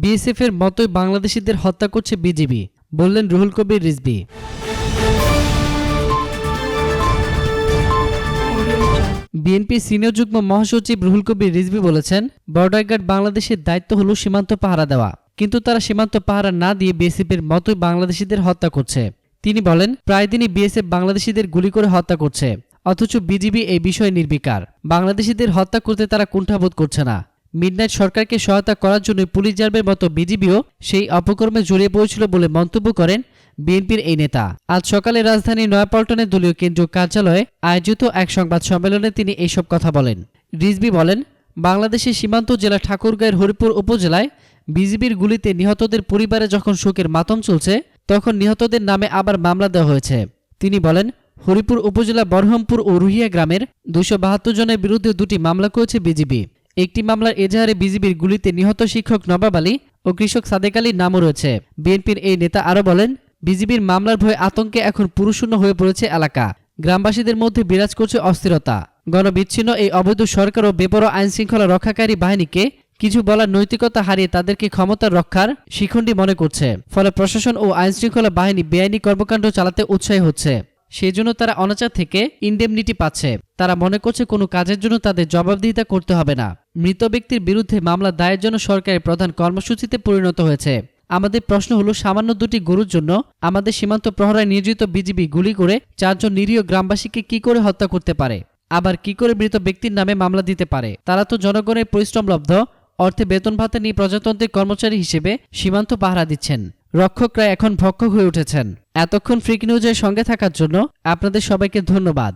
BSF এর মতোই বাংলাদেশিদের হত্যা করছে বিজিবি, বললেন রুহুল কবির রিজবি বিএনপি সিনিয়র যুগ্ম মহাসচিব রুহুল কবির রিজভি বলেছেন বর্ডার গার্ড বাংলাদেশের দায়িত্ব হল সীমান্ত পাহারা দেওয়া, কিন্তু তারা সীমান্ত পাহারা না দিয়ে বিএসএফের মতোই বাংলাদেশিদের হত্যা করছে। তিনি বলেন, প্রায় দিনই বিএসএফ বাংলাদেশিদের গুলি করে হত্যা করছে, অথচ বিজিবি এই বিষয়ে নির্বিকার। বাংলাদেশিদের হত্যা করতে তারা কুণ্ঠাবোধ করছে না। মিডনাইট সরকারকে সহায়তা করার জন্য পুলিশ র্যাবের মতো বিজিবিও সেই অপকর্মে জড়িয়ে পড়েছিল বলে মন্তব্য করেন বিএনপির এই নেতা। আজ সকালে রাজধানীর নয়াপল্টনের দলীয় কেন্দ্রীয় কার্যালয়ে আয়োজিত এক সংবাদ সম্মেলনে তিনি এইসব কথা বলেন। রিজবি বলেন, বাংলাদেশের সীমান্ত জেলা ঠাকুরগাঁয়ের হরিপুর উপজেলায় বিজিবির গুলিতে নিহতদের পরিবারে যখন শোকের মাতম চলছে, তখন নিহতদের নামে আবার মামলা দেওয়া হয়েছে। তিনি বলেন, হরিপুর উপজেলা বরহমপুর ও রুহিয়া গ্রামের দুশো বাহাত্তর জনের বিরুদ্ধে দুটি মামলা করেছে বিজিবি। একটি মামলার এজাহারে বিজিবির গুলিতে নিহত শিক্ষক নবাব আলী ও কৃষক সাদেক আলীর নামও রয়েছে। বিএনপির এই নেতা আরও বলেন, বিজিবির মামলার ভয়ে আতঙ্কে এখন পুরুষূন্য হয়ে পড়েছে এলাকা। গ্রামবাসীদের মধ্যে বিরাজ করছে অস্থিরতা। গণবিচ্ছিন্ন এই অবৈধ সরকার ও বেপরোয়া আইন শৃঙ্খলা রক্ষাকারী বাহিনীকে কিছু বলার নৈতিকতা হারিয়ে তাদেরকে ক্ষমতার রক্ষার শিখণ্ডী মনে করছে। ফলে প্রশাসন ও আইন শৃঙ্খলা বাহিনী বেআইনি কর্মকাণ্ড চালাতে উৎসাহী হচ্ছে। সেই জন্য তারা অনাচার থেকে ইন্ডেমনিটি পাচ্ছে। তারা মনে করছে কোনো কাজের জন্য তাদের জবাবদিহিতা করতে হবে না। মৃত ব্যক্তির বিরুদ্ধে মামলা দায়ের জন্য সরকারের প্রধান কর্মসূচিতে পরিণত হয়েছে। আমাদের প্রশ্ন হলো, সামান্য দুটি গরুর জন্য আমাদের সীমান্ত প্রহরায় নিয়োজিত বিজিবি গুলি করে চারজন নিরীহ গ্রামবাসীকে কি করে হত্যা করতে পারে? আবার কি করে মৃত ব্যক্তির নামে মামলা দিতে পারে? তারা তো জনগণের পরিশ্রমলব্ধ, অর্থে বেতন ভাতা নিয়ে প্রজাতন্ত্রের কর্মচারী হিসেবে সীমান্ত পাহারা দিচ্ছেন। রক্ষকরা এখন ভক্ষক হয়ে উঠেছেন। এতক্ষণ ফ্রিক নিউজের সঙ্গে থাকার জন্য আপনাদের সবাইকে ধন্যবাদ।